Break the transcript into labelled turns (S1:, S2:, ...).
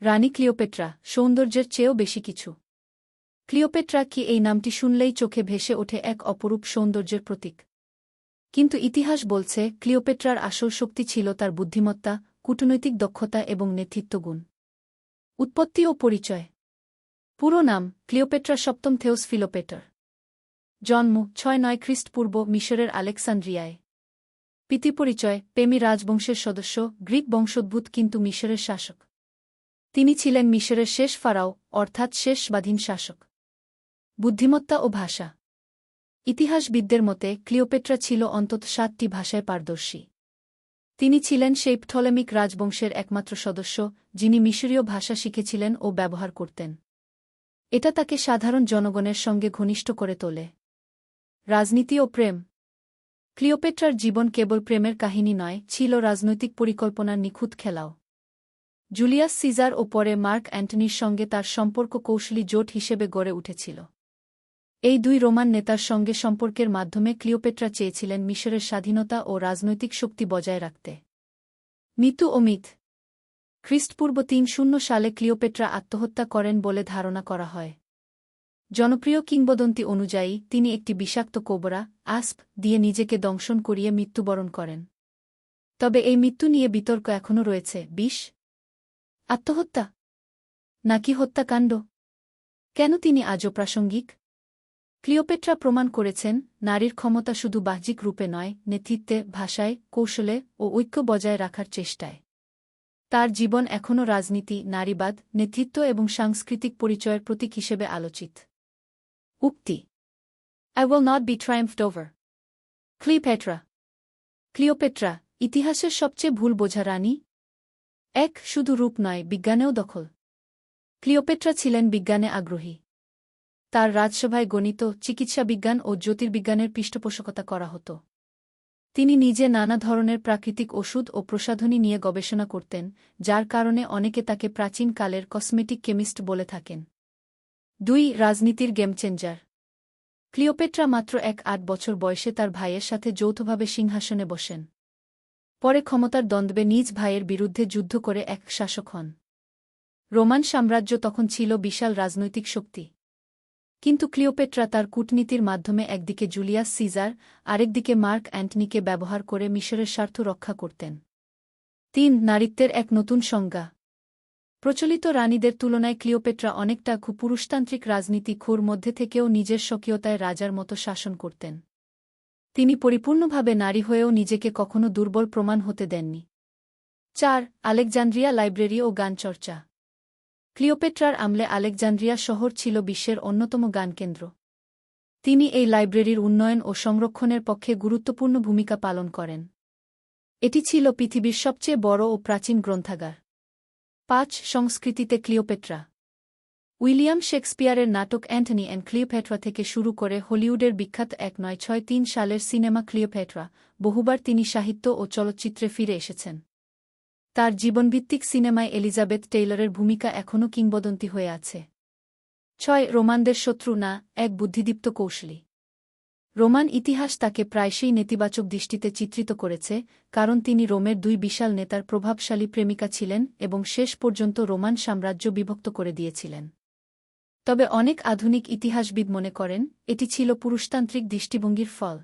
S1: রানী Cleopatra, সৌন্দর্যের চেয়েও বেশি কিছু। ক্লিওপেট্রা কি এই নামটি শুনলেই চোখে ভেসে ওঠে এক অপরূপ সৌন্দর্যের প্রতীক। কিন্তু ইতিহাস বলছে, ক্লিওপেট্রার আসল শক্তি ছিল তার বুদ্ধিমত্তা, কূটনৈতিক দক্ষতা এবং নেতৃত্বগুণ উৎপত্তি ও পরিচয়। পুরো নাম, ক্লিওপেট্রা সপ্তম থেওস ফিলোপেটার। জন্ম, ছয় নয় খ্রিস্টপূর্ব মিশরের আলেকসান্দ্রিয়ায়। পিতি পরিচয় পেমি রাজবংশের সদস্য, গ্রিক বংশোদ্ভূত কিন্তু মিশরের শাসক। তিনি ছিলেন মিশরের শেষ ফারাও, অর্থাৎ শেষ স্বাধীন শাসক। বুদ্ধিমত্তা ও ভাষা। ইতিহাসবিদদের মতে, ক্লিওপেট্রা ছিল অন্তত সাতটি ভাষায় পারদর্শী। তিনি ছিলেন সেই পথলেমিক রাজবংশের একমাত্র সদস্য, যিনি মিশরীয় ভাষা শিখেছিলেন ও ব্যবহার করতেন। এটা তাকে সাধারণ জনগণের সঙ্গে ঘনিষ্ঠ করে তোলে। রাজনীতি ও প্রেম। ক্লিওপেট্রার জীবন কেবল প্রেমের কাহিনী নয়, ছিল রাজনৈতিক পরিকল্পনার নিখুঁত খেলাও। জুলিয়াস সিজার ও পরে মার্ক অ্যান্টনির সঙ্গে তার সম্পর্ক কৌশলী জোট হিসেবে গড়ে উঠেছিল। এই দুই রোমান নেতার সঙ্গে সম্পর্কের মাধ্যমে ক্লিওপেট্রা চেয়েছিলেন মিশরের স্বাধীনতা ও রাজনৈতিক শক্তি বজায় রাখতে। মৃত্যু ও মিথ। খ্রিস্টপূর্ব তিন শূন্য সালে ক্লিওপেট্রা আত্মহত্যা করেন বলে ধারণা করা হয়। জনপ্রিয় কিংবদন্তি অনুযায়ী, তিনি একটি বিষাক্ত কোবরা, আসপ, দিয়ে নিজেকে দংশন করিয়ে মৃত্যুবরণ করেন। তবে এই মৃত্যু নিয়ে বিতর্ক এখনও রয়েছে, বিষ আত্মহত্যা? নাকি হত্যাকাণ্ড? কেন তিনি আজও প্রাসঙ্গিক? ক্লিওপেট্রা প্রমাণ করেছেন, নারীর ক্ষমতা শুধু বাহ্যিক রূপে নয়, নেতৃত্বে, ভাষায়, কৌশলে ও ঐক্য বজায় রাখার চেষ্টায়। তার জীবন এখনও রাজনীতি, নারীবাদ, নেতৃত্ব এবং সাংস্কৃতিক পরিচয়ের প্রতীক হিসেবে আলোচিত। উক্তি। I will not be triumphed over Cleopatra. Cleopatra, ইতিহাসের সবচেয়ে ভুল বোঝা রানী এক শুধু রূপ নয়, বিজ্ঞানেও দখল। ক্লিওপেট্রা ছিলেন বিজ্ঞানে আগ্রহী। তার রাজসভায় গণিত, চিকিৎসা বিজ্ঞান ও জ্যোতির্বিজ্ঞানের পৃষ্ঠপোষকতা করা হতো। তিনি নিজে নানা ধরনের প্রাকৃতিক ওষুধ ও প্রসাধনী নিয়ে গবেষণা করতেন, যার কারণে অনেকে তাকে প্রাচীন কালের কসমেটিক কেমিস্ট বলে থাকেন। দুই রাজনীতির গেমচেঞ্জার ক্লিওপেট্রা মাত্র এক আট বছর বয়সে তার ভাইয়ের সাথে যৌথভাবে সিংহাসনে বসেন। পরে ক্ষমতার দ্বন্দ্বে নিজ ভাইয়ের বিরুদ্ধে যুদ্ধ করে এক শাসক হন। রোমান সাম্রাজ্য তখন ছিল বিশাল রাজনৈতিক শক্তি। কিন্তু ক্লিওপেট্রা তার কূটনীতির মাধ্যমে একদিকে জুলিয়াস সিজার, আরেকদিকে মার্ক অ্যান্টনিকে ব্যবহার করে মিশরের স্বার্থ রক্ষা করতেন। তিন, নারীত্বের এক নতুন সংজ্ঞা। প্রচলিত রানীদের তুলনায় ক্লিওপেট্রা অনেকটা পুরুষতান্ত্রিক রাজনীতি খুর মধ্যে থেকেও নিজের স্বকীয়তায় রাজার মতো শাসন করতেন। তিনি পরিপূর্ণভাবে নারী হয়েও নিজেকে কখনো দুর্বল প্রমাণ হতে দেননি। চার, আলেকজান্দ্রিয়া লাইব্রেরি ও গানচর্চা ক্লিওপেট্রার আমলে আলেকজান্দ্রিয়া শহর ছিল বিশ্বের অন্যতম গানকেন্দ্র তিনি এই লাইব্রেরির উন্নয়ন ও সংরক্ষণের পক্ষে গুরুত্বপূর্ণ ভূমিকা পালন করেন। এটি ছিল পৃথিবীর সবচেয়ে বড় ও প্রাচীন গ্রন্থাগার। পাঁচ, সংস্কৃতিতে ক্লিওপেট্রা। উইলিয়াম শেক্সপিয়ারের নাটক অ্যান্টনি অ্যান্ড ক্লিওপেট্রা থেকে শুরু করে হলিউডের বিখ্যাত এক নয় ছয় তিন সালের সিনেমা ক্লিওপেট্রা, বহুবার তিনি সাহিত্য ও চলচ্চিত্রে ফিরে এসেছেন। তার জীবনভিত্তিক সিনেমায় এলিজাবেথ টেইলরের ভূমিকা এখনও কিংবদন্তি হয়ে আছে। ছয়, রোমানদের শত্রু না, এক বুদ্ধিদীপ্ত কৌশলী। রোমান ইতিহাস তাকে প্রায়শই নেতিবাচক দৃষ্টিতে চিত্রিত করেছে, কারণ তিনি রোমের দুই বিশাল নেতার প্রভাবশালী প্রেমিকা ছিলেন এবং শেষ পর্যন্ত রোমান সাম্রাজ্য বিভক্ত করে দিয়েছিলেন। তবে অনেক আধুনিক ইতিহাসবিদ মনে করেন এটি ছিল পুরুষতান্ত্রিক দৃষ্টিভঙ্গির ফল।